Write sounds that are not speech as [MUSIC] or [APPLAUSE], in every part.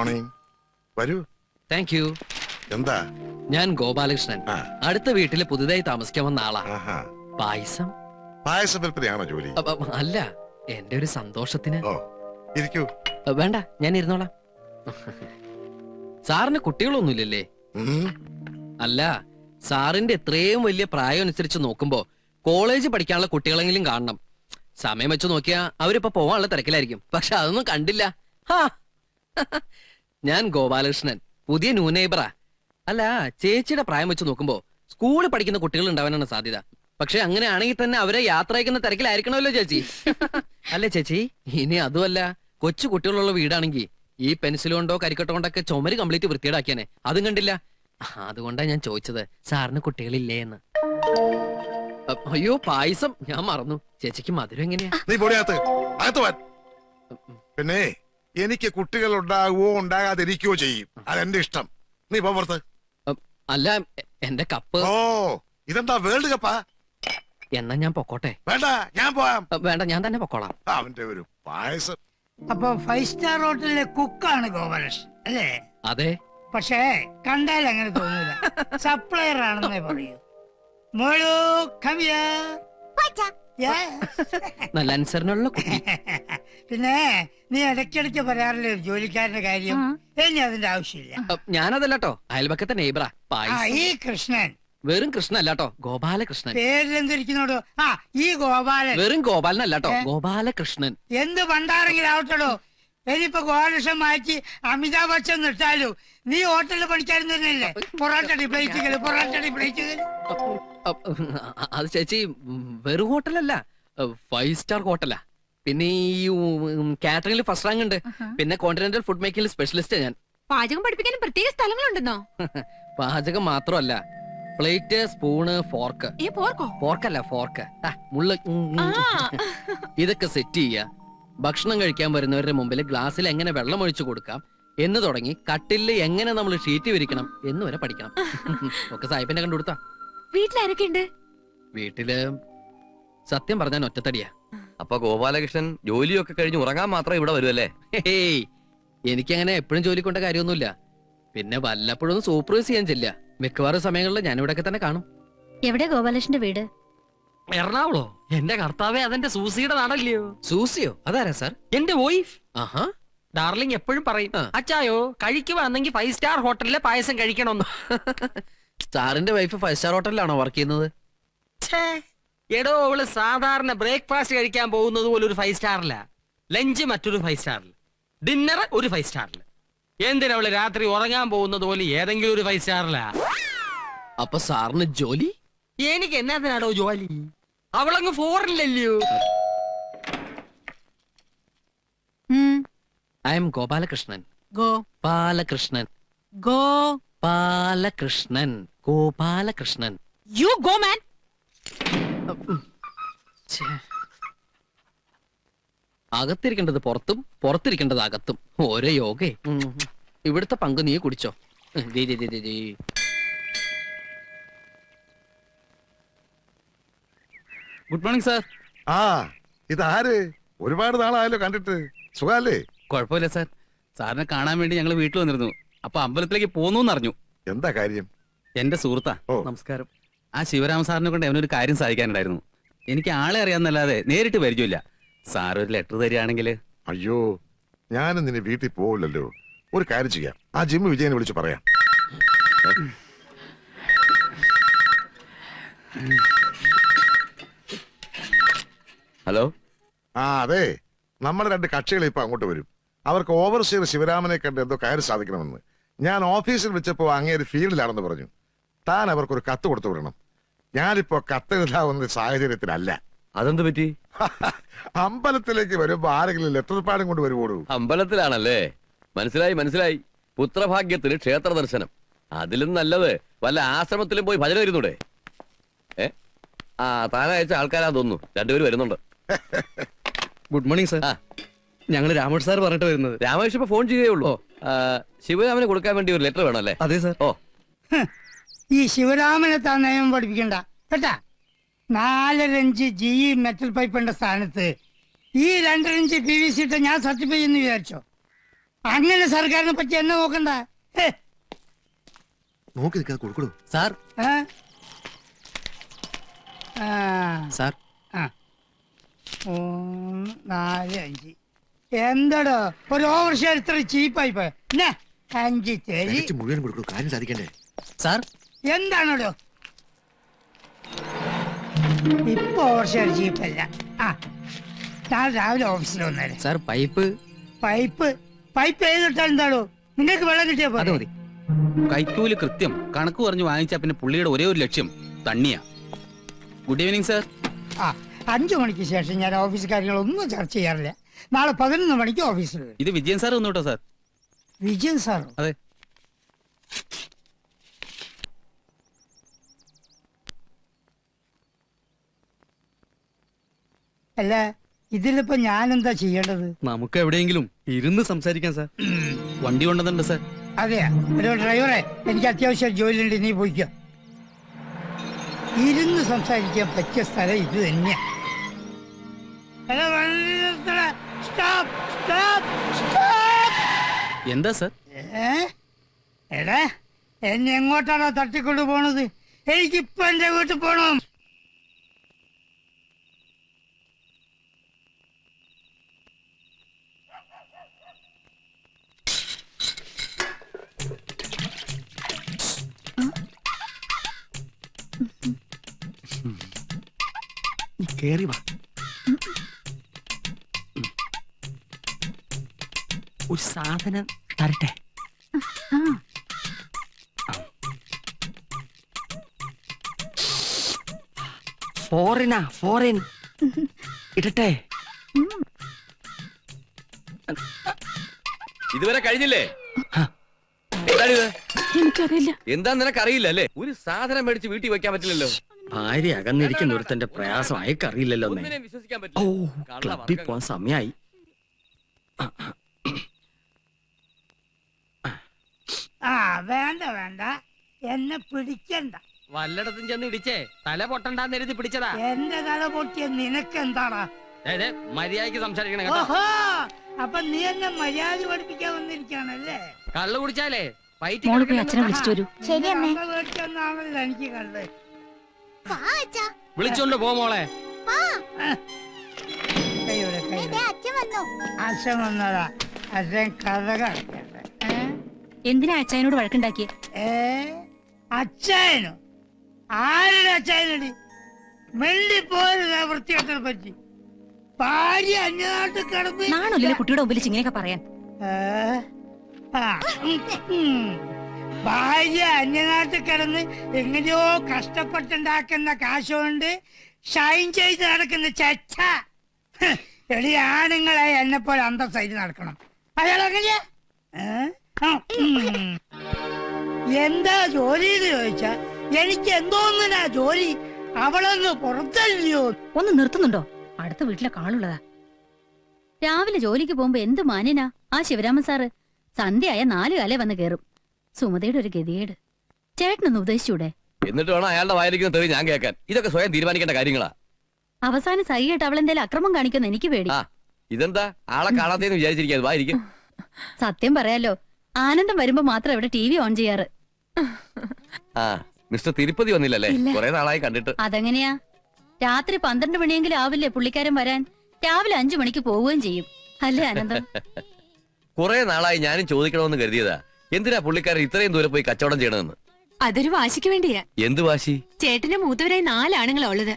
Morning. വരൂ. Thank you എന്താ? ഞാൻ ഗോപാലകൃഷ്ണൻ. ആ. അടുത്ത വീട്ടിൽ പുതുതായി താമസിക്കാൻ വന്ന ആളാ. ആഹാ. പായസം? പായസ വിൽപ്പനയാണോ ജോലി? അല്ല എന്റെ ഒരു സന്തോഷത്തിന്. ഓ ഇരിക്കൂ. അ, വേണ്ട ഞാൻ ഇരുന്നോളാം. സാറിന് കുട്ടികളൊന്നുമില്ലല്ലേ? ഉം, അല്ല സാറിന്റെ എത്രയും വലിയ പ്രായം അനുസരിച്ച് നോക്കുമ്പോ കോളേജ് പഠിക്കാനുള്ള കുട്ടികളെങ്കിലും കാണണം. സമയം വെച്ച് നോക്കിയാ അവരിപ്പോ പോവാനുള്ള തിരക്കിലായിരിക്കും. പക്ഷെ അതൊന്നും കണ്ടില്ല. ഹാ. ഞാൻ ഗോപാലകൃഷ്ണൻ പുതിയ ന്യൂ നെയ്ബറാ. അല്ല ചേച്ചിയുടെ പ്രായം വെച്ച് നോക്കുമ്പോ സ്കൂളിൽ പഠിക്കുന്ന കുട്ടികൾ ഉണ്ടാവാനാണ് സാധ്യത. പക്ഷെ അങ്ങനെയാണെങ്കിൽ തന്നെ അവരെ യാത്ര അയക്കുന്ന തിരക്കിലായിരിക്കണമല്ലോ ചേച്ചി. [LAUGHS] അല്ലേ ചേച്ചി? ഇനി അതുമല്ല കൊച്ചു കുട്ടികളുള്ള വീടാണെങ്കിൽ ഈ പെൻസിൽ കൊണ്ടോ കരിക്കട്ട കൊണ്ടൊക്കെ ചുമര് കംപ്ലീറ്റ് വൃത്തിയേടാക്കിയാനെ അതും കണ്ടില്ല. അതുകൊണ്ടാ ഞാൻ ചോദിച്ചത് സാറിന് കുട്ടികളില്ലേ എന്ന്. അയ്യോ പായസം. ഞാൻ മറന്നു. ചേച്ചിക്ക് മധുരം എങ്ങനെയാ? നീ പിന്നെ എനിക്ക് കുട്ടികൾ ഉണ്ടാകുവോ ഉണ്ടാകാതിരിക്കുകയോ ചെയ്യും. അതെന്റെ ഇഷ്ടം. നീ പോർത്ത് അല്ല എന്റെ കപ്പ്. ഓ ഇതെന്താ വേൾഡ് കപ്പാ? എന്നാ ഞാൻ പൊക്കോട്ടെ. വേണ്ട ഞാൻ പോവാം. വേണ്ട ഞാൻ തന്നെ പൊക്കോളാം. അവന്റെ ഒരു പായസം. അപ്പൊ ഫൈവ് സ്റ്റാർ ഹോട്ടലിലെ കുക്കാണ് ഗോപാലകൃഷ്ണൻ അല്ലേ? അതെ. പക്ഷേ കണ്ടാൽ അങ്ങനെ തോന്നില്ല സപ്ലയർ ആണെന്നേ പറയൂ. മോളു കവിയ നല്ല അനുസരണമുള്ള കുട്ടി. [LAUGHS] പിന്നെ നീ ഇടയ്ക്കിടയ്ക്ക് പറയാറില്ലേ ഒരു ജോലിക്കാരന്റെ കാര്യം? ഇനി അതിന്റെ ആവശ്യമില്ല. ഞാനതല്ലോ അയൽപക്കത്തെ നെയ്ബറാ ആ ഈ കൃഷ്ണൻ. വെറും കൃഷ്ണൻ അല്ലാട്ടോ ഗോപാലകൃഷ്ണൻ പേരിലെന്തിരിക്കുന്നോടോ ആ ഈ ഗോപാലൻ. വെറും ഗോപാലൻ അല്ലാട്ടോ ഗോപാലകൃഷ്ണൻ. എന്ത് പണ്ടാരെങ്കിലും ആവട്ടോ ഇനിയിപ്പോ ഗോപാലകൃഷ്ണൻ മാറ്റി അമിതാഭ് ബച്ചൻ നിർത്താലോ. നീ ഹോട്ടലിൽ പണിക്കാരൻ തന്നെയല്ലേ? പൊറാട്ടടി പ്ലേറ്റുകൾ പൊറാട്ടടി പ്ലേറ്റുകൾ അത് ചേച്ചി വെറും ഹോട്ടലല്ല. Five star ഹോട്ടലാ. പിന്നെ ഈ കാറ്ററിംഗിൽ ഫസ്റ്റ് റാങ്ക് ഉണ്ട്. പിന്നെ കോണ്ടിനെന്റൽ ഫുഡ് മേക്കിംഗിൽ സ്പെഷ്യലിസ്റ്റാ ഞാൻ. പാചകം പഠിപ്പിക്കാനും പ്രത്യേക സ്ഥലങ്ങളുണ്ടെന്നോ? [LAUGHS] പാചകം മാത്രമല്ല. പ്ലേറ്റ് സ്പൂണ് ഫോർക്ക് ഫോർക്കല്ല ഫോർക്ക് മുള്ള. ഇതൊക്കെ സെറ്റ് ചെയ്യ. ഭക്ഷണം കഴിക്കാൻ വരുന്നവരുടെ മുമ്പിൽ ഗ്ലാസ്സിൽ എങ്ങനെ വെള്ളം ഒഴിച്ചു കൊടുക്കാം എന്ന് തുടങ്ങി കട്ടിലിൽ എങ്ങനെ നമ്മൾ ഷീറ്റ് വിരിക്കണം എന്ന് വരെ പഠിക്കണം. [LAUGHS] ഒക്കെ സാഹിബിനെ കണ്ടുകൊടുത്താ വീട്ടിലാരൊക്കെ ഉണ്ട് വീട്ടിൽ സത്യം പറഞ്ഞാൽ ഒറ്റത്തടിയാ. അപ്പൊ ഗോപാലകൃഷ്ണൻ ജോലിയൊക്കെ കഴിഞ്ഞ് ഉറങ്ങാൻ മാത്രം ഇവിടെ വരുമല്ലേ എനിക്ക് എനിക്കങ്ങനെ എപ്പോഴും ജോലി കൊണ്ട കാര്യമൊന്നുമില്ല. പിന്നെ വല്ലപ്പോഴും ഒന്ന് സൂപ്പർവൈസ് ചെയ്യാൻ ചെല്ല മിക്കവാറും സമയങ്ങളിൽ ഞാൻ ഇവിടെ തന്നെ കാണും. എവിടെ ഗോപാലകൃഷ്ണന്റെ വീട്? എറണാകുളോ? എന്റെ കർത്താവേ അതെന്റെ സൂസിയുടെ നാടല്ലയോ സൂസിയോ? അതാരാ സാർ? എന്റെ വൈഫ് ആഹാ. ഡാർലിംഗ് എപ്പോഴും പറയും. അച്ചായോ കഴിക്കുവാണെങ്കിൽ ഫൈവ് സ്റ്റാർ ഹോട്ടലിലെ പായസം കഴിക്കണമെന്ന്. [LAUGHS] സാറിന്റെ വൈഫ് ഫൈവ് സ്റ്റാർ ഹോട്ടലിലാണോ വർക്ക് ചെയ്യുന്നത്? ഛേ, എടോ അവൾ സാധാരണ ബ്രേക്ക്ഫാസ്റ്റ് കഴിക്കാൻ പോകുന്നത് പോലെ ഒരു ഫൈവ് സ്റ്റാറില്ല ലഞ്ച് മറ്റൊരു ഫൈവ് സ്റ്റാറിൽ ഡിന്നർ ഒരു ഫൈവ് സ്റ്റാറിൽ എന്തിനാ അവൾ രാത്രി ഉറങ്ങാൻ പോകുന്നത് പോലെ ഏതെങ്കിലും ഒരു ഫൈവ് സ്റ്റാറിലാ അപ്പൊ സാറിന് ജോലി? എനിക്ക് എന്നാത്തിനാടോ ജോലി? അവളങ്ങ് ഫോറിനില്ലല്ലോ I M Gopalakrishnan. Go. Balakrishnan go. Balakrishnan Gopalakrishnan. You go man. അകത്തിരിക്കേണ്ടത് പുറത്തും പുറത്തിരിക്കേണ്ടത് അകത്തും. ഓരോ യോഗേ. ഇവിടുത്തെ പങ്ക് നീ കുടിച്ചോ. ഗുഡ് മോർണിംഗ് സാർ ആ ഇതാര്? ഒരുപാട് നാളായല്ലോ കണ്ടിട്ട്. സുഖല്ലേ കുഴപ്പമില്ല സാർ സാറിനെ കാണാൻ വേണ്ടി ഞങ്ങൾ വീട്ടിൽ വന്നിരുന്നു. അപ്പൊ അമ്പലത്തിലേക്ക് പോന്നു അറിഞ്ഞു എന്താ കാര്യം? എന്റെ സുഹൃത്താ ഓ. നമസ്കാരം. ആ ശിവരാമ സാറിനെ കൊണ്ട് അവനൊരു കാര്യം സാധിക്കാനുണ്ടായിരുന്നു. എനിക്ക് ആളെ അറിയാന്നല്ലാതെ നേരിട്ട് പരിചയമില്ല. സാർ ഒരു ലെറ്റർ തരികയാണെങ്കിൽ. അയ്യോ ഞാനും നിന്നെ വീട്ടിൽ പോവില്ലല്ലോ. ഒരു കാര്യം ചെയ്യാം. ആ ജിമ്മ് വിജയനെ വിളിച്ച് പറയാം. ഹലോ? ആ അതെ. നമ്മുടെ രണ്ട് കക്ഷികൾ ഇപ്പൊ അങ്ങോട്ട് വരും. അവർക്ക് ഓവർസീർ ശിവരാമനെ കണ്ട് എന്തോ കാര്യം സാധിക്കണമെന്ന്. ഞാൻ ഓഫീസിൽ വെച്ചപ്പോ അങ്ങേര് ഫീൽഡിലാണെന്ന് പറഞ്ഞു. താൻ അവർക്ക് ഒരു കത്ത് കൊടുത്തു വിടണം. ഞാനിപ്പോ കത്തെഴുതാവുന്ന സാഹചര്യത്തിലല്ല. അതെന്ത് പറ്റി? [LAUGHS] അമ്പലത്തിലേക്ക് വരുമ്പോ ആരെങ്കിലും ലെറ്റർ പാടും കൊണ്ട് വരുവോളൂ അമ്പലത്തിലാണല്ലേ? മനസ്സിലായി മനസ്സിലായി. പുത്രഭാഗ്യത്തിന് ക്ഷേത്ര ദർശനം. അതിലും നല്ലത്. വല്ല ആശ്രമത്തിലും പോയി ഭജന വരുന്നൂടെ? ഏ? ആ താനയച്ച ആൾക്കാരാ തോന്നുന്നു. രണ്ടുപേര് വരുന്നുണ്ട്. ഗുഡ് മോർണിംഗ് സർ ആ. ഞങ്ങൾ രാമേഷ് സാർ പറഞ്ഞിട്ട് വരുന്നത്. രാമേഷ് ഇപ്പൊ ഫോൺ ചെയ്തേ ഉള്ളൂ. ആ, ശിവരാമന് കൊടുക്കാൻ വേണ്ടി ഒരു ലെറ്റർ വേണം അല്ലേ അതെ സർ ഓ. ഈ ശിവരാമനെ താൻ നിയമം പഠിപ്പിക്കണ്ട. കേട്ടാ? നാലരഞ്ച് ജി ഇ മെറ്റൽ പൈപ്പിന്റെ സ്ഥാനത്ത് ഈ രണ്ടരഞ്ച് പി വി സി ഇട്ട് ഞാൻ സർട്ടിഫൈ എന്ന് വിചാരിച്ചോ? അങ്ങനെ സർക്കാരിനെ പറ്റി എന്നെ നോക്കണ്ട. ഹേ, നോക്കി നിൽക്കാതെ കൊടുക്കടോ സാർ. ആ? ആ, സാർ. ആ. മൂന്ന് നാല് അഞ്ച്. എന്തടോ? ഒരു ഓവർ ഷെയർ ഇത്ര ചീപ്പായി പോയ അഞ്ചു തരി. മുഴുവൻ കൊടുക്കണം കാര്യം സാധിക്കണ്ടേ? സാർ. എന്താണോ ഇപ്പൊ ഓവർ ജീപ്പല്ല. ആ നാളെ രാവിലെ ഓഫീസിൽ വന്നേരെ. Sir pipe? പൈപ്പ്? പൈപ്പ് ഏതിട്ടാ എന്താണോ? നിങ്ങൾക്ക് വെള്ളം കിട്ടിയാ അത് മതി. കൈക്കൂലി കൃത്യം. കണക്ക് പറഞ്ഞു വാങ്ങിച്ച പിന്നെ പുള്ളിയുടെ ഒരേ ഒരു ലക്ഷ്യം. തണ്ണിയാ. ഗുഡ് ഈവനിങ് സാർ ആ അഞ്ചു മണിക്ക് ശേഷം ഞാൻ ഓഫീസ് കാര്യങ്ങളൊന്നും ചർച്ച ചെയ്യാറില്ല. നാളെ പതിനൊന്ന് മണിക്ക് ഓഫീസിൽ വരും. ഇത് വിജയൻ സാർ ഒന്നു കേട്ടോ സാർ വിജയൻ സാർ അതെ. അല്ല ഇതിലിപ്പോ ഞാൻ എന്താ ചെയ്യേണ്ടത്? നമുക്ക് എവിടെയെങ്കിലും ഇരുന്ന് സംസാരിക്കാം സാർ. [CLEARS THROAT] വണ്ടി കൊണ്ടതുണ്ട് സാർ. അതെയാ? ഹലോ ഡ്രൈവറെ എനിക്ക് അത്യാവശ്യം ജോലിയുണ്ട് നീ പോയിക്കോ. ഇരുന്ന് സംസാരിക്കാൻ പറ്റിയ സ്ഥലം ഇത് തന്നെയാ. എടാ, വണ്ടി നിർത്തടാ. Stop, stop, stop. എന്താ സാർ? ഏ? എടാ എന്നെ എങ്ങോട്ടാണോ തട്ടിക്കൊണ്ടു പോണത്? എനിക്കിപ്പോ എന്റെ വീട്ടിൽ പോണം. കേറി വാ. ഒരു സാധനം തരട്ടെ? ഫോറിനാ ഫോറിൻ ഇടട്ടെ. ഇതുവരെ കഴിഞ്ഞില്ലേ? എന്താണിത്? എനിക്കറിയില്ല. എന്താ നിനക്കറിയില്ല അല്ലേ? ഒരു സാധനം മേടിച്ച് വീട്ടിൽ വെക്കാൻ പറ്റില്ലല്ലോ. ഭാര്യ അകന്നിരിക്കുന്ന ഒരുത്തന്റെ പ്രയാസം അയക്കറിയില്ലല്ലോ ഓ ക്ലബിൽ. പോവാൻ സമയായി. ആ വേണ്ട വേണ്ട. എന്നെ പിടിക്കണ്ട. വല്ലടത്തും ചെന്ന് ഇടിച്ചേ. തല പൊട്ടണ്ടാന്ന് എഴുതി പിടിച്ചതാ. എന്റെ തല പൊട്ടിയ നിനക്ക് എന്താടാ അതെ മര്യാദയ്ക്ക് സംസാരിക്കണം കേട്ടോ. ഓഹോ അപ്പൊ നീ എന്നെ മര്യാദ പഠിപ്പിക്കാൻ വന്നിരിക്കാണല്ലേ കള്ളു കുടിച്ചാലേ അച്ഛനെ വിളിച്ചിട്ട് വരൂ. ശരി അമ്മേ എനിക്ക് കണ്ടത് വിളിച്ചോണ്ട് പോ മോളെ. അച്ഛൻ വന്നു. അച്ഛൻ വന്നതാ. അച്ഛൻ കഥ കളിക്കണ്ട ഏ? എന്തിനാ അച്ഛനോട് വഴക്കുണ്ടാക്കിയേ? ഏ? അച്ചായനോ ആരുടെ അച്ചായനടി മെല്ലിപ്പോരുന്ന വൃത്തികെട്ടനെ പറ്റി ഭാര്യ അന്യനാട്ടിൽ കിടന്ന് നാണല്ലോ കുട്ടിയുടെ മുമ്പിൽ ഇങ്ങനെയൊക്കെ പറയാൻ? ആ. ഭാര്യ അന്യനാട്ടിൽ കിടന്ന് എങ്ങനെയോ കഷ്ടപ്പെട്ടുണ്ടാക്കുന്ന കാശ് കൊണ്ട് ഷൈൻ ചെയ്ത് നടക്കുന്ന ചച്ച. എടി ആണുങ്ങളെ എന്നെ പോലെ അന്തസ്സായിട്ട് നടക്കണം. അയാൾ. എന്താ ജോലി എന്ന് ചോദിച്ചാ എനിക്ക് എന്തോന്നിനാ ജോലി? അവളൊന്ന് പുറത്തല്ലയോ? ഒന്ന് നിർത്തുന്നുണ്ടോ? അടുത്ത വീട്ടിലെ കാളുള്ളതാ. രാവിലെ ജോലിക്ക് പോകുമ്പോ എന്ത് മാന്യനാ? ആ ശിവരാമൻ സാറ് സന്ധ്യയായ നാല് കാലേ വന്ന് കേറും. സുമതയുടെ ഒരു ഗതികേട്. ചേട്ടനൊന്ന് ഉപദേശിച്ചൂടെ എന്നിട്ട് വേണം അയാളുടെ വായിരിക്കുന്ന തെറി ഞാൻ കേൾക്കാൻ. ഇതൊക്കെ സ്വയം തീരുമാനിക്കേണ്ട കാര്യങ്ങളാ. അവസാനം സഹിയായിട്ട് എന്തെങ്കിലും അക്രമം കാണിക്കുന്ന എനിക്ക് പേടി. ആ ഇതെന്താ? ആളെ കാണാത്തേന്ന് വിചാരിച്ചിരിക്കാതെ വായിരിക്കും. സത്യം പറയാലോ ആനന്ദം വരുമ്പോ മാത്രം ഇവിടെ ടി വി ഓൺ ചെയ്യാറ്. ആ മിസ്റ്റർ തിരുപ്പതി വന്നില്ലല്ലേ? കുറെ നാളായി കണ്ടിട്ട്. അതെങ്ങനെയാ? രാത്രി പന്ത്രണ്ട് മണിയെങ്കിലും ആവില്ലേ പുള്ളിക്കാരൻ വരാൻ? രാവിലെ അഞ്ചു മണിക്ക് പോവുകയും ചെയ്യും. അല്ലേ ആനന്ദം? [LAUGHS] കുറെ നാളായി ഞാനും ചോദിക്കണമെന്ന് കരുതിയതാ. എന്തിനാ പുള്ളിക്കാരൻ ഇത്രയും ദൂരെ പോയി കച്ചവടം ചെയ്യണമെന്ന് അതൊരു വാശിക്ക് വേണ്ടിയാ. എന്ത് വാശി? ചേട്ടന്റെ മൂത്തവരായി നാലാണുങ്ങളാ ഉള്ളത്.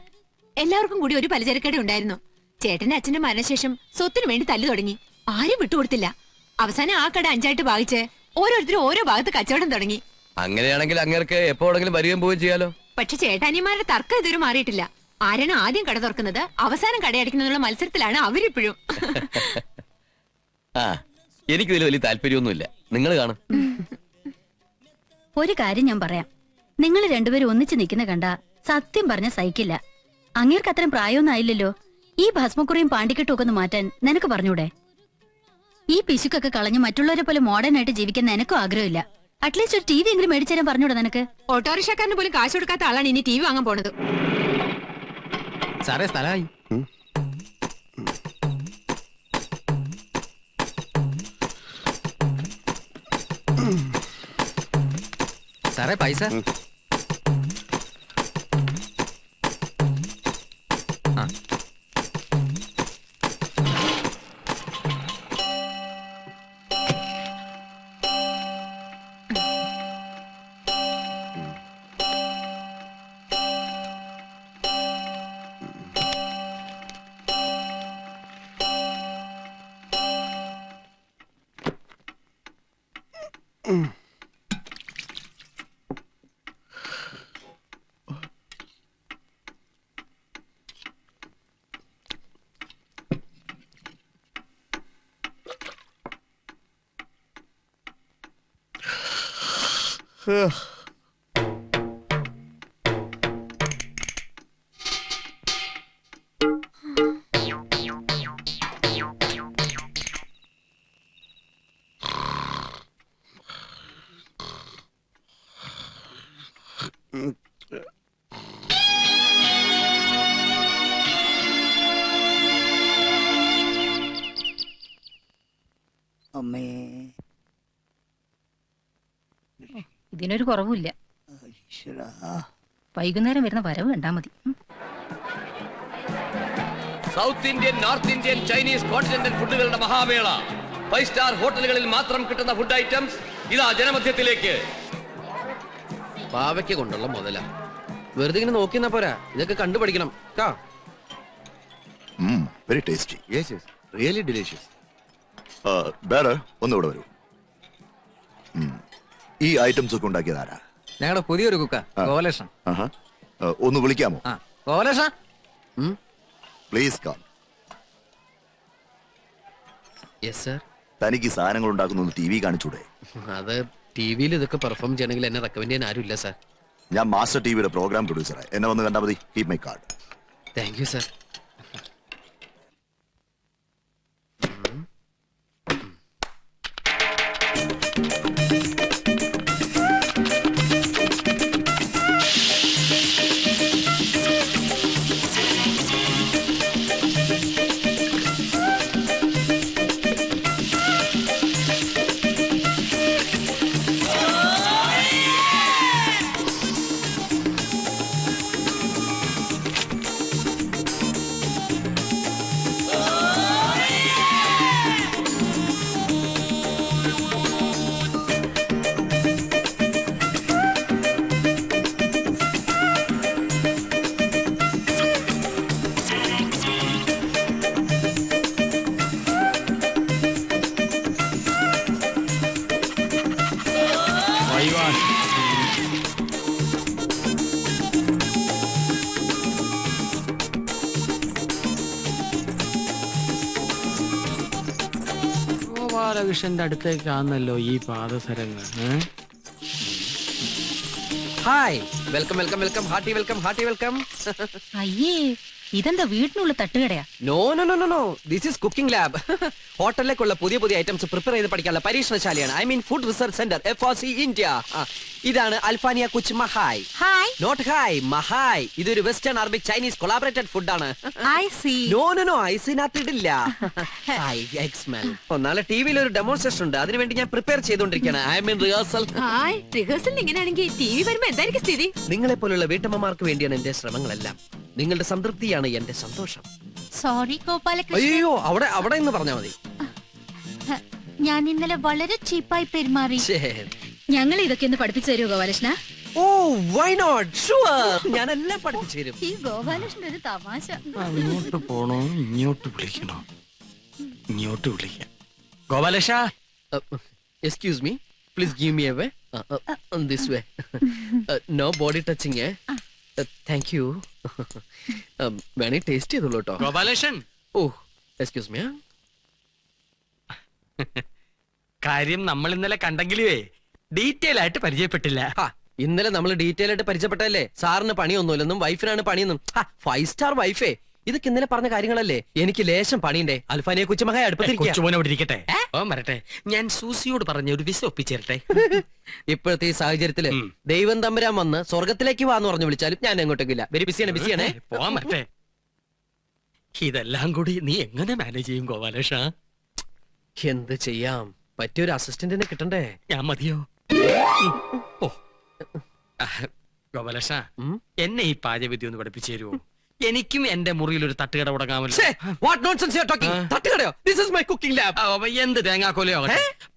എല്ലാവർക്കും കൂടി ഒരു പലചരക്കട ഉണ്ടായിരുന്നു. ചേട്ടന്റെ അച്ഛന്റെ മരണശേഷം സ്വത്തിനു വേണ്ടി തല്ലു തുടങ്ങി. ആരും വിട്ടുകൊടുത്തില്ല. അവസാനം ആ കട അഞ്ചായിട്ട് ഭാഗിച്ച് ഓരോരുത്തരും ഓരോ ഭാഗത്ത് കച്ചവടം തുടങ്ങി. അങ്ങനെയാണെങ്കിൽ അങ്ങേർക്ക് എപ്പോഴെങ്കിലും വരികയും പോവുകയും ചെയ്യാലോ? പക്ഷെ ചേട്ടാനിമാരുടെ തർക്കം ഇതുവരെ മാറിയിട്ടില്ല. ആരാണ് ആദ്യം കട തുറക്കുന്നത്? അവസാനം കടയടിക്കുന്നതിനുള്ള മത്സരത്തിലാണ് അവരിപ്പോഴും. ആ. എനിക്കിതിൽ വലിയ താല്പര്യമൊന്നുമില്ല. നിങ്ങൾ കാണും. ഒരു കാര്യം ഞാൻ പറയാം. നിങ്ങൾ രണ്ടുപേരും ഒന്നിച്ചു നിൽക്കുന്ന കണ്ട സത്യം പറഞ്ഞ സഹിക്കില്ല. അങ്ങേർക്ക് അത്രയും പ്രായമൊന്നും ആയില്ലല്ലോ. ഈ ഭസ്മക്കുറിയും പാണ്ടിക്കെട്ടും ഒക്കെ ഒന്ന് മാറ്റാൻ നിനക്ക് പറഞ്ഞൂടെ? ഈ പിശുക്കൊക്കെ കളഞ്ഞ് മറ്റുള്ളവരെ പോലെ മോഡേൺ ആയിട്ട് ജീവിക്കാൻ നിനക്കും ആഗ്രഹമില്ല. അറ്റ്ലീസ്റ്റ് ഒരു ടി വി എങ്കിലും മേടിച്ചു തരാൻ പറഞ്ഞൂടെ നിനക്ക്? ഓട്ടോറിക്ഷക്കാരന് പോലും കാശ് കൊടുക്കാത്ത ആളാണ് ഇനി ടി വി വാങ്ങാൻ പോണത്. സാറേ സ്ഥലമായി. സാറേ പൈസ അമ്മേ ഇതിനൊരു കുറവുമില്ല. വൈകുന്നേരം വരുന്ന വരവ് കണ്ടാ മതി. South Indian north Indian Chinese continental ഫുഡുകളുടെ മഹാവേള ഫൈവ് സ്റ്റാർ ഹോട്ടലുകളിൽ മാത്രം കിട്ടുന്ന ഫുഡ് ഐറ്റംസ് ഇതാ ജനമധ്യത്തിലേക്ക്. പാവയ്ക്ക് കൊണ്ടുള്ള മുതല. വെറുതെ ഇങ്ങനെ നോക്കി നിന്നാ പോരാ. ഇതൊക്കെ കണ്ടുപഠിക്കണം. കാ very tasty yes yes really delicious വേറെ ഒന്നുകൂടെ വരൂ. ഈ ഐറ്റംസ് ഒക്കെ ഉണ്ടാക്കിയത് ആരാ ഞങ്ങളുടെ പുതിയൊരു കുക്ക ഗോലേഷൻ ആഹാ. ഒന്ന് വിളിക്കാമോ? ആ പ്ലീസ് കം യെസ് സർ തനിക്ക് ഈ സാധനങ്ങൾ ഉണ്ടാക്കുന്ന ടി വി കാണിച്ചൂടെ? അത് ടി വിയിൽ ഇതൊക്കെ പെർഫോം ചെയ്യണമെങ്കിൽ എന്നെ റെക്കമെൻഡ് ചെയ്യാൻ ആരുമില്ല സർ ഞാൻ മാസ്റ്റർ ടി വിയുടെ പ്രോഗ്രാം പ്രൊഡ്യൂസറാണ് എന്നെ വന്ന് കണ്ടാൽ മതി. Keep my card thank you sir ഗോപാലകൃഷ്ണന്റെ അടുത്തേക്കാണല്ലോ ഈ പാദസരങ്ങൾ hi. Welcome welcome welcome. Hearty welcome hearty welcome. അയ്യേ ഇതെന്താ വീട്ടിനുള്ള തട്ടുകടയാ? No no no no no this is cooking lab ഹോട്ടലിലേക്കുള്ള പുതിയ പുതിയ ഐറ്റംസ് പ്രിപ്പയർ ചെയ്ത് പഠിക്കാനുള്ള പരീക്ഷണശാലയാണ്. I mean food research centre F R C India ഇതാണ് അൽഫാനിയ കുച്ച് മഹായ്. ഹായ് നോട്ട് ഹായ് മഹായ്. ഇതൊരു വെസ്റ്റേൺ അറബിക് ചൈനീസ് കൊളാബറേറ്റഡ് ആണ്. I C no no no I സിനകത്ത് ഇടില്ല സ്മെൽ നാളെ ടി വിയിൽ ഒരു ഡെമോൺസ്ട്രേഷൻ ഉണ്ട്. അതിനുവേണ്ടി ഞാൻ പ്രിപ്പയർ ചെയ്തുകൊണ്ടിരിക്കുകയാണ്. I mean rehearsal hi rehearsal ഇങ്ങനെയാണെങ്കിൽ ടി വി വരുമ്പോൾ എന്തായിരിക്കും സ്ഥിതി? നിങ്ങളെ പോലുള്ള വീട്ടമ്മമാർക്ക് വേണ്ടിയാണ് എന്റെ ശ്രമങ്ങളെല്ലാം. നിങ്ങളുടെ സംതൃപ്തിയാണ് എന്റെ സന്തോഷം. സോറി ഗോപാലകൃഷ്ണൻ. അയ്യോ അവിടെ അവിടെ എന്ന് പറഞ്ഞാ മതി. ഞാൻ ഇന്നലെ വളരെ ചീപ്പായി പെരുമാറി. ഞങ്ങൾ ഇതൊക്കെ ഒന്ന് പഠിപ്പിച്ചു തരുമോ Gopalakrishna? Oh why not sure ഞാൻ എല്ലാം പഠിപ്പിച്ചു തരും. ഈ ഗോപാലകൃഷ്ണൻ ഒരു തമാശ. അങ്ങോട്ട് പോണോ ഇങ്ങോട്ട് വിളിക്കണോ? ഇങ്ങോട്ട് വിളിക്കാം. ഗോപാലക്ഷ excuse me please give me a way this way no body touching thank you [LAUGHS] വേണേ ടേസ്റ്റ് ചെയ്തോളൂ കേട്ടോ. ഗോപാലകൃഷ്ണൻ! ഓ എക്സ്ക്യൂസ് മീ കാര്യം നമ്മൾ ഇന്നലെ കണ്ടെങ്കിലുവേ ഡീറ്റെയിൽ ആയിട്ട് പരിചയപ്പെട്ടില്ല. ഇന്നലെ നമ്മൾ ഡീറ്റെയിൽ ആയിട്ട് പരിചയപ്പെട്ടല്ലേ സാറിന് പണിയൊന്നുമില്ലെന്നും വൈഫിനാണ് പണിയെന്നും. ഫൈവ് സ്റ്റാർ വൈഫേ ഇതൊക്കെ ഇന്നലെ പറഞ്ഞ കാര്യങ്ങളല്ലേ? എനിക്ക് ലേശം പണിയുണ്ടേ. അൽഫാനെ കുച്ചു മകായ അടുപ്പത്തിരിക്കട്ടെ ഓ വരട്ടെ. ഞാൻ സൂസിയോട് പറഞ്ഞ ഒരു വിസ ഒപ്പിച്ചേരട്ടെ. [LAUGHS] ഇപ്പോഴത്തെ ഈ സാഹചര്യത്തിൽ ദൈവം തമ്പുരാൻ വന്ന് സ്വർഗത്തിലേക്ക് വാന്ന് പറഞ്ഞു വിളിച്ചാലും ഞാൻ എങ്ങോട്ടേക്കില്ല വെരി ബിസിയാണ് ബിസിയാണേ പോവാൻ വരട്ടെ. ഇതെല്ലാം കൂടി നീ എങ്ങനെ മാനേജ് ചെയ്യും ഗോപാലേഷ എന്ത് ചെയ്യാം? പറ്റിയൊരു അസിസ്റ്റന്റിനെ കിട്ടണ്ടേ? ഞാൻ മതിയോ? ഓ. ഗോപാലകൃഷ്ണ എന്നെ ഈ പാചകവിദ്യ ഒന്ന് പഠിപ്പിച്ചു തരുമോ എനിക്കും എന്റെ മുറിയിൽ ഒരു തട്ടുകട തുടങ്ങാമല്ലോ എന്ത് തേങ്ങാക്കോലയോ.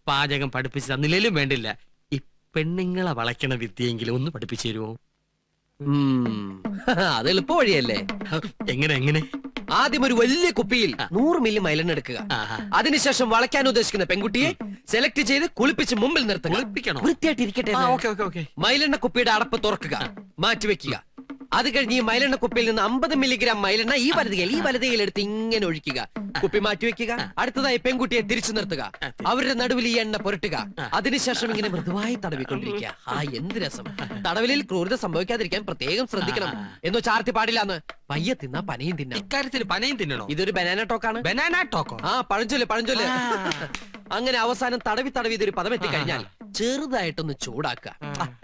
പാചകം പഠിപ്പിച്ച് തന്നില്ലേലും വേണ്ടില്ല. ഈ പെണ്ണുങ്ങളെ വളയ്ക്കണ വിദ്യയെങ്കിലും ഒന്ന് പഠിപ്പിച്ചു തരുമോ അത് എളുപ്പ വഴിയല്ലേ എങ്ങനെ എങ്ങനെ? ആദ്യം ഒരു വലിയ കുപ്പിയിൽ നൂറ് മില്ലി മൈലെണ്ണ എടുക്കുക. അതിനുശേഷം വളയ്ക്കാൻ ഉദ്ദേശിക്കുന്ന പെൺകുട്ടിയെ സെലക്ട് ചെയ്ത് കുളിപ്പിച്ച് മുമ്പിൽ നിർത്തുക. കുളിപ്പിക്കണോ? വൃത്തിയായിട്ട് ഇരിക്കട്ടെ എന്ന്. Okay okay okay. മൈലെണ്ണ കുപ്പിയുടെ അടപ്പ് തുറക്കുക. മാറ്റിവെക്കുക. അത് കഴിഞ്ഞ് ഈ മൈലെണ്ണ കുപ്പിയിൽ നിന്ന് അമ്പത് മില്ലിഗ്രാം മൈലെണ്ണ ഈ വലതുകയിൽ ഈ വലതുകയിൽ എടുത്ത് ഇങ്ങനെ ഒഴിക്കുക. കുപ്പി മാറ്റി വെക്കുക. അടുത്തതായി പെൺകുട്ടിയെ തിരിച്ചു നിർത്തുക. അവരുടെ നടുവിൽ ഈ എണ്ണ പുരട്ടുക. അതിനുശേഷം ഇങ്ങനെ മൃദുവായി തടവിക്കൊണ്ടിരിക്കുക. ആ എന്ത് രസം. തടവിലിൽ ക്രൂരത സംഭവിക്കാതിരിക്കാൻ പ്രത്യേകം ശ്രദ്ധിക്കണം. എന്നോ ചാർത്തി പാടില്ലാന്ന് പയ്യെ തിന്നാ പനയും തിന്നാം. ഇക്കാര്യത്തിൽ പനയും തിന്നണോ? ഇതൊരു ബനാന ടോക്കാണ് ബനാന ടോക്കോ ആ പഴഞ്ചൊല്ല് പഴഞ്ചൊല്ല്. അങ്ങനെ അവസാനം തടവി തടവി ഇതൊരു പദം എത്തിക്കഴിഞ്ഞാൽ ചെറുതായിട്ടൊന്ന് ചൂടാക്കുക.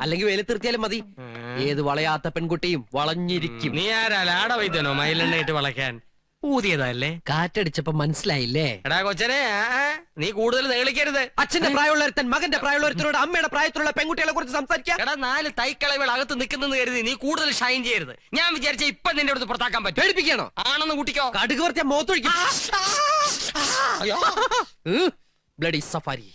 അല്ലെങ്കിൽ അല്ലെങ്കിൽ തീർത്തിയാലും മതി. ഏത് വളയാത്ത പെൺകുട്ടിയും വളഞ്ഞിരിക്കും. നീ ആരാ? ലാട വൈദ്യനോ മയിലെണ്ണയിട്ട് വളയ്ക്കാൻ? ഊതിയതല്ലേ? കാറ്റടിച്ചപ്പോ മനസ്സിലായില്ലേ? എടാ കൊച്ചനെ നീ കൂടുതൽ നേളിക്കരുത്. അച്ഛന്റെ പ്രായമുള്ള ഒരുത്തൻ മകന്റെ പ്രായമുള്ള ഒരുത്തനോട് അമ്മയുടെ പ്രായത്തിലുള്ള പെൺകുട്ടികളെ കുറിച്ച് സംസാരിക്കാം? എടാ നാല് തൈക്കളവുകൾ അകത്ത് നിൽക്കുന്നെന്ന് കരുതി നീ കൂടുതൽ ഷൈൻ ചെയ്യരുത്. ഞാൻ വിചാരിച്ച ഇപ്പൊ നിന്റെ അടുത്ത് പുറത്താക്കാൻ പറ്റും. പേടിപ്പിക്കണോ ആണെന്ന് കൂട്ടിക്കോ. കടുക് വർത്തിയ മോത്തൊഴിക്കും ബ്ലഡി സഫാരി